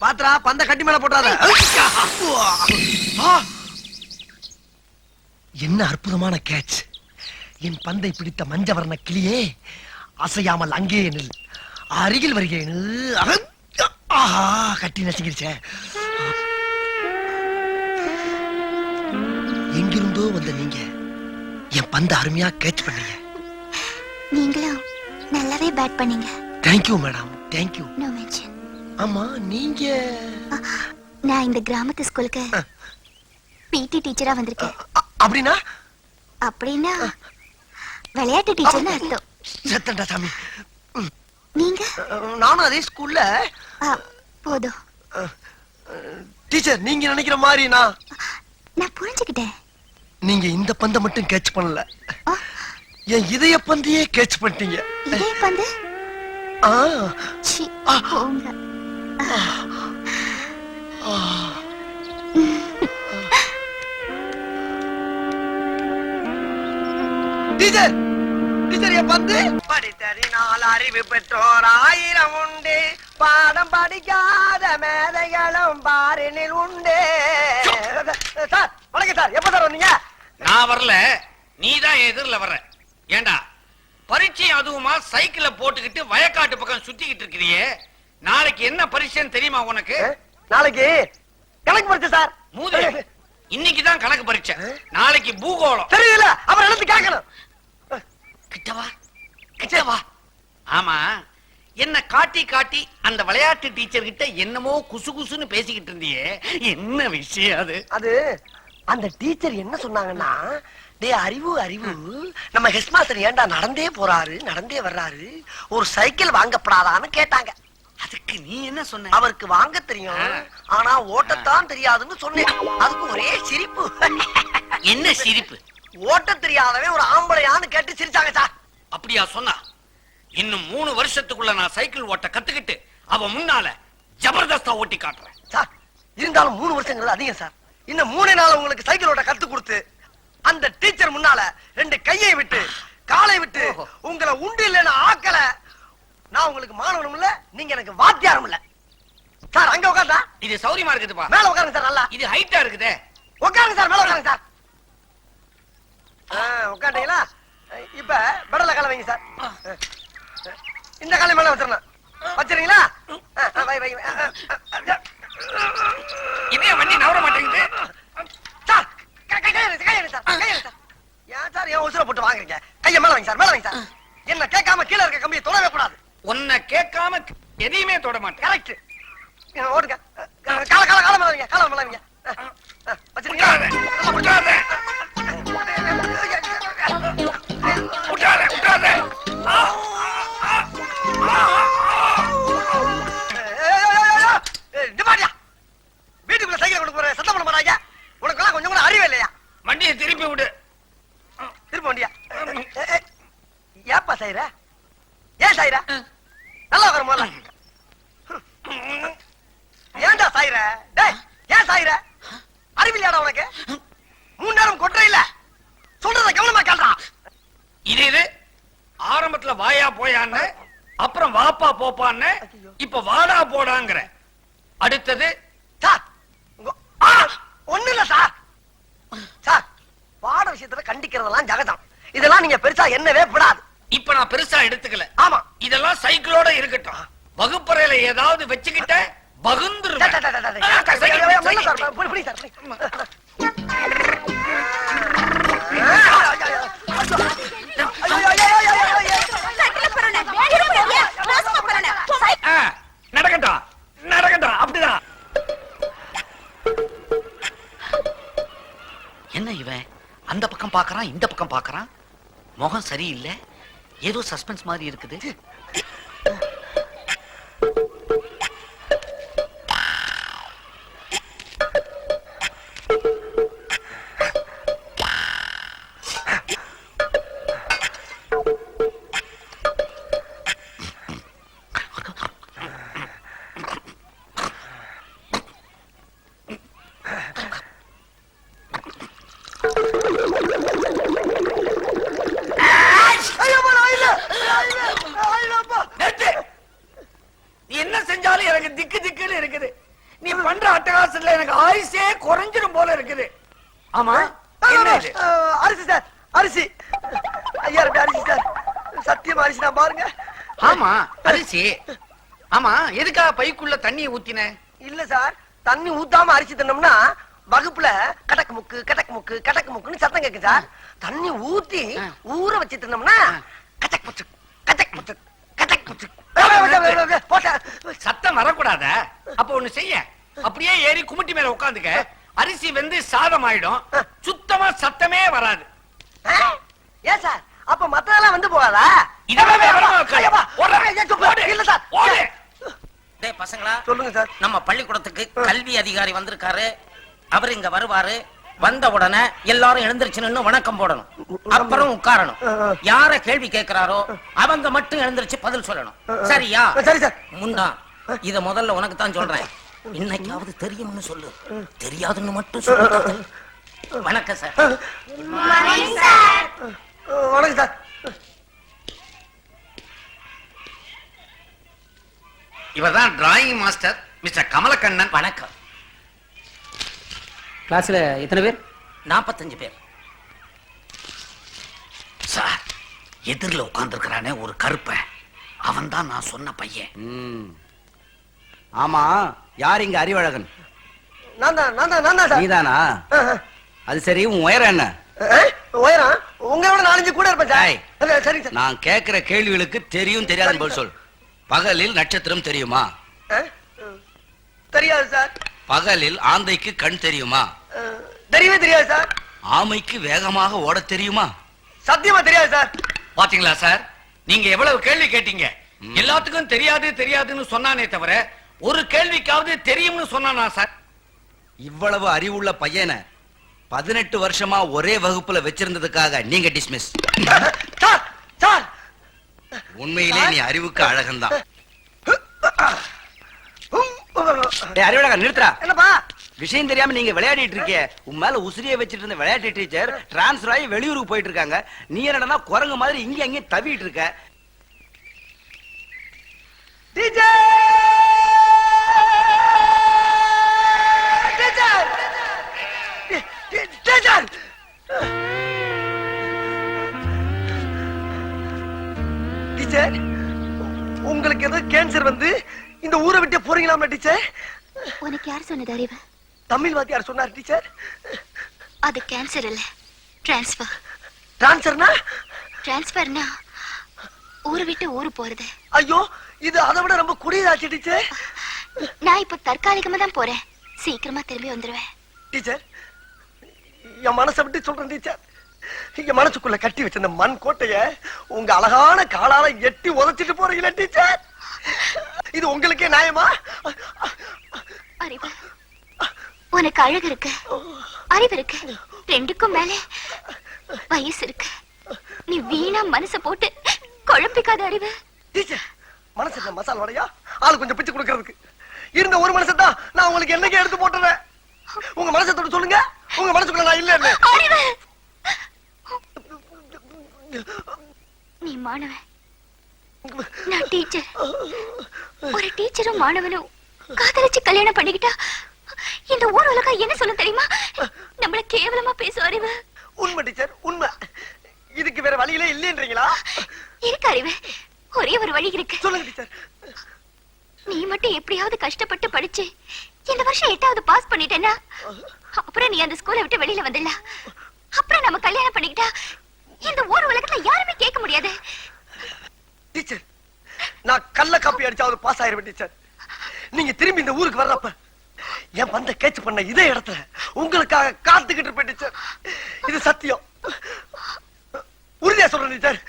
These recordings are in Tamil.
பாத்ரா பந்த கட்டி மேல போட்டாத என்ன அற்புதமான கேட்ச் என் பந்தை பிடித்த மஞ்சவர்ண கிளியே அசையாமல் அங்கே நில். அருகில் வருகிறேன் ஆஹா கட்டி நசுங்கிருச்சே. எங்கிருந்தோ வந்த நீங்க என் பந்த அருமையா கேட்ச் பண்ணீங்க. நீங்களும் நல்லாவே பேட் பண்ணீங்க. Thank you madam thank you no mention ஆமா நீங்க நான் இந்த கிராமத்து ஸ்கூலுக்கு. பிடி டீச்சரா வந்திருக்கேன். அ- அப்படின்னா? அப்படின்னா விளையாட்டு டீச்சர்னு அர்த்தம். சத்தண்டா சாமி. நீங்க? நானும் அதே ஸ்கூல்ல போதும். டீச்சர் நீங்க நினைக்கிற மாதிரி நான் நான் புரிஞ்சுக்கிட்டேன். நீங்க இந்த பந்தை மட்டும் கேட்ச் பண்ணல. என் இதய பந்தையே கேட்ச் பண்ணிட்டீங்க. இதே பந்து? ஆ, சி, போங்க. டீச்சர் டீச்சர் என் பந்து? படித்தறினால் அறிவு பெற்றோர் ஆயிரம் உண்டு. பாடம் படிக்காத மேதைகளும் பாரினில் உண்டு. சார் வணக்கம் சார். எப்ப சார் வந்தீங்க? நான் வரல. நீ தான் எதிரில வர்ற. ஏண்டா பரீட்சை அதுவுமா சைக்கிள போட்டுக்கிட்டு வயக்காட்டு பக்கம் சுத்திக்கிட்டு இருக்கிறியே. நாளைக்கு என்ன பரீட்சைன்னு தெரியுமா உனக்கு? நாளைக்கு கணக்கு படிச்ச சார். மூதே இன்னைக்கு தான் கணக்கு பரீட்சை. நாளைக்கு பூகோளம். தெரியல அப்புறம் எழுத்து கேட்கணும். கிட்டவா? கிட்டவா? ஆமா. என்ன காட்டி காட்டி அந்த விளையாட்டு டீச்சர் கிட்ட என்னமோ குசு குசுன்னு பேசிக்கிட்டு இருந்தியே. என்ன விஷயம் அது? அது அந்த டீச்சர் என்ன சொன்னாங்கன்னா டேய் அறிவு அறிவு. நம்ம ஹெட் மாஸ்டர் ஏன்டா நடந்தே போறாரு நடந்தே வர்றாரு? ஒரு சைக்கிள் வாங்கப்படாதான்னு கேட்டாங்க. அதுக்கு நீ என்ன சொன்ன? அவருக்கு வாங்க தெரியும். ஆனா ஓட்டத்தான் தெரியாதுன்னு சொன்னேன். அதுக்கு ஒரே சிரிப்பு. என்ன சிரிப்பு? ஓட்ட தெரியாதவன் ஒரு ஆம்பளையான்னு கேட்டு சிரிச்சாங்க சார். அப்படியா சொன்னா? இன்னும் மூணு வருஷத்துக்குள்ள நான் சைக்கிள் ஓட்ட கத்துக்கிட்டு அவ முன்னால ஜபர்தஸ்தா ஓட்டி காட்டுறேன். சார் இருந்தாலும் மூணு வருஷங்கிறது அதிகம் சார். இன்னும் மூணே நாள் உங்களுக்கு சைக்கிள் ஓட்ட கத்து கொடுத்து அந்த டீச்சர் முன்னால ரெண்டு கையை விட்டு காலை விட்டு. உங்களை உண்டு இல்லைன்னு ஆக்கல. நான் உங்களுக்கு மாணவனும் இல்ல நீங்க எனக்கு வாத்தியாரும் இல்ல. சார் அங்க உட்காந்தா இது சௌரியமா இருக்குதுப்பா. மேல உட்காருங்க சார் நல்லா. இது ஹைட்டா இருக்குதே. உட்காருங்க சார் மேல உட்காருங்க சார். உட்காந்தீங்களா இப்ப பெடல கால வைங்க சார். இந்த காலை மேல வச்சிடணும். வச்சிருங்களா. இதே வண்டி நவர மாட்டேங்குது சார் கை கை கை எடுத்து, கை எடுத்து சார் கை எடுத்து சார் ஏன் சார் ஏன் உசுர போட்டு வாங்குறீங்க. கைய மேல வைங்க சார் மேல வைங்க சார். என்ன கேட்காம கீழே இருக்க கம்பியை தொடவே கூடாது. உன்னை கேட்காம எதையுமே தொட மாட்டேன். கரெக்ட் ஓடுங்க. கால கால கால மேல வைங்க கால மேல வீட்டுக்குள்ள சைக்கிள் கொண்டு போற சத்தம் பண்ண மாட்டாங்க. உனக்கெல்லாம் கொஞ்சம் கூட அறிவே இல்லையா? வண்டியை திருப்பி விடு திரும்ப வண்டியா சாயிர? ஏன் சாயிர? நல்லா வரும் முதல்ல. ஏன்டா சாயிர? டேய் ஏன் சாயிர? அறிவில்லையாடா உனக்கு? மூணு நேரம் கொட்டுற இல்ல. சொல்றத கவனமா கேள்றா இது இது ஆரம்பத்துல வாயா போயான்னு அப்புறம் வாப்பா போப்பான்னு இப்ப வாடா போடாங்கிற. அடுத்தது சார் ஒண்ணு இல்ல சார். சார் பாட விஷயத்துல கண்டிக்கிறதெல்லாம் ஜகதம் இதெல்லாம் நீங்க பெருசா என்னவே விடாது இப்ப நான் பெருசா எடுத்துக்கல. ஆமா. இதெல்லாம் சைக்கிளோட இருக்கட்டும். வகுப்பறையில ஏதாவது வச்சுக்கிட்ட டே, டே, பகுந்துருவேன் டே, டே, டே, டே. ஆ, சைக்கிள், மெல்ல சைக்கிள். சார், புடி, புடி சார், புடி. ஆ, நடக்கட்டும் நடக்கட்டும் அப்படிதான் என்ன இவன்? அந்த பக்கம் பார்க்கறான் இந்த பக்கம் பார்க்கறான்? முகம் சரியில்லை? ஏதோ சஸ்பென்ஸ் மாதிரி இருக்குது. மாதிரி இருக்குது. நீ பண்ற அட்டகாசத்துல எனக்கு ஆயுசே குறைஞ்சிரும் போல இருக்குது. ஆமா அரிசி சார் அரிசி. ஐயா அரிசி சார். சத்தியம் அரிசி தான் பாருங்க. ஆமா அரிசி. ஆமா எதுக்கா பைக்குள்ள தண்ணியை ஊத்தின? இல்ல சார் தண்ணி ஊத்தாம அரிசி தின்னோம்னா வகுப்புல கடக்கு முக்கு கடக்கு முக்கு கடக்கு முக்குன்னு சத்தம் கேக்கு சார். தண்ணி ஊத்தி. ஊற வச்சு தின்னோம்னா. கச்சக் முச்சு கச்சக் முச்சு கச்சக் போட்டேன் சத்தம் வரக்கூடாத? அப்ப ஒண்ணு செய்ய. அப்படியே ஏறி குமிட்டி மேல உட்காந்துக்க அரிசி வெந்து சாதம் ஆயிடும். சுத்தமா சத்தமே வராது. ஏன் சார்? அப்ப மத்ததெல்லாம் வந்து போகாதா? பசங்களா சொல்லுங்க சார். நம்ம பள்ளிக்கூடத்துக்கு கல்வி அதிகாரி வந்திருக்காரு. அவர் இங்க வருவாரு. வந்த உடனே எல்லாரும் எழுந்திருச்சு நின்னு வணக்கம் போடணும். அப்புறம் உட்காரணும். யார கேள்வி கேட்கிறாரோ அவங்க மட்டும் எழுந்திருச்சு பதில் சொல்லணும். சரியா? சரி சார். முண்டா இத முதல்ல உனக்கு தான் சொல்றேன். இன்னைக்காவது தெரியும்னு சொல்லு. தெரியாதுன்னு மட்டும் சொல்லு. வணக்கம் சார். வணக்கம் சார். இவர்தான் டிராயிங் மாஸ்டர் மிஸ்டர் கமலக்கண்ணன். வணக்கம். கிளாஸ்ல எத்தனை பேர்? நாற்பத்தஞ்சு பேர். சார் எதிரில் உட்கார்ந்துருக்கிறானே ஒரு கருப்பை. அவன் தான் நான் சொன்ன பையன். ம். ஆமா யார் இங்க அறிவழகன்? நான் தான் நான் தான் நான் தான் சார். நீதானா? அது சரி உன் உயரம் என்ன? உயரம்? உங்களோட நாலஞ்சு கூட இருப்பேன் சார். நான் கேக்குற கேள்விகளுக்கு தெரியும் தெரியாதுன்னு பதில் சொல். பகலில் நட்சத்திரம் தெரியுமா? தெரியாது சார். பகலில் ஆந்தைக்கு கண் தெரியுமா? தெரியவே தெரியாது சார்? ஆமைக்கு வேகமாக ஓடத் தெரியுமா? சத்தியமா தெரியாது சார். பாத்தீங்களா சார்? நீங்க எவ்வளவு கேள்வி கேட்டீங்க? எல்லாத்துக்கும் தெரியாது தெரியாதுன்னு சொன்னானே தவிர ஒரு கேள்விக்காவது தெரியும்னு சொன்னானா சார்? இவ்வளவு அறிவுள்ள பையனை பதினெட்டு வருஷமா ஒரே வகுப்புல வச்சிருந்ததுக்காக நீங்க டிஸ்மிஸ் சார் சார். உண்மையிலே நீ அறிவுக்கு அழகன்தான். அறிவழகன் நிறுத்துறா என்னப்பா? விஷயம் தெரியாம நீங்க விளையாடிட்டு இருக்கே உன் மேல உசிரியை வச்சிட்டு இருந்த விளையாட்டு டீச்சர் டிரான்ஸ்ஃபர் ஆகி வெளியூருக்கு போயிட்டு இருக்காங்க. நீ என்னடா குரங்கு மாதிரி இங்க அங்கேயும் தவிட்டு இருக்க. டீச்சர் டீச்சர் டீ- டீ- டீச்சர் டீச்சர் உங்களுக்கு ஏதோ கேன்சர் வந்து இந்த ஊரை விட்டு போறீங்களாமா டீச்சர் உனக்கு யார் சொன்னது அறிவு? தமிழ் வாத்தியார் சொன்னார் டீச்சர். அது கேன்சர் இல்ல. டிரான்ஸ்ஃபர் டிரான்ஸ்ஃபர்னா டிரான்ஸ்ஃபர்னா ஊரை விட்டு ஊரு போறது. ஐயோ இது அதை விட ரொம்ப குடியதாச்சு டீச்சர். நான் இப்ப தற்காலிகமா தான் போறேன். சீக்கிரமா திரும்பி வந்துருவேன். டீச்சர் என் மனசை விட்டு சொல்றேன் டீச்சர். என் மனசுக்குள்ள கட்டி வச்சிருந்த மண் கோட்டைய உங்க அழகான காலால எட்டி உதைச்சிட்டு போறீங்களே டீச்சர். இது உங்களுக்கே நியாயமா? அறிவு. உனக்கு அழகு இருக்கு. அறிவு இருக்கு. ரெண்டுக்கும் மேல வயசு இருக்கு. நீ வீணா மனச போட்டு குழம்பிக்காத அறிவு. மனசு மசால் வடையா? ஆளு கொஞ்சம் பிச்சு கொடுக்கறதுக்கு. இருந்த ஒரு மனசை தான் நான் உங்களுக்கு என்னைக்கு எடுத்து போட்டுறேன். உங்க மனசை தொட்டு சொல்லுங்க. உங்க மனசுக்குள்ள நான் இல்லைன்னு. அறிவு. நீ மாணவன். நான் டீச்சர். ஒரு டீச்சரும் மாணவனும் காதலிச்சு கல்யாணம் பண்ணிக்கிட்டா இந்த ஊர் உலகம் என்ன சொல்ல தெரியுமா? நம்மள கேவலமா பேசும் அறிவு உண்மை டீச்சர் உண்மை. இதுக்கு வேற வழியிலே இல்லைன்றீங்களா? இருக்கு அறிவு. ஒரே ஒரு வழி இருக்கு. சொல்லுங்க டீச்சர். நீ மட்டும் எப்படியாவது கஷ்டப்பட்டு படிச்சு இந்த வருஷம் எட்டாவது பாஸ் பண்ணிட்டேன்னா அப்புறம் நீ அந்த ஸ்கூலை விட்டு வெளியில வந்துடலாம் அப்புறம் நம்ம கல்யாணம் பண்ணிக்கிட்டா இந்த ஊர் உலகத்துல யாருமே கேட்க முடியாது. டீச்சர் நான் கள்ள காப்பி அடிச்சாவது பாஸ் ஆயிருவேன் டீச்சர். நீங்க திரும்பி இந்த ஊருக்கு வர்றப்ப என் பந்த கேட்ச் பண்ண இதே இடத்துல உங்களுக்காக காத்துக்கிட்டு போயிட்டு டீச்சர் இது சத்தியம். உறுதியா சொல்றேன் டீச்சர்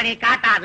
கம்பெனி காட்டாது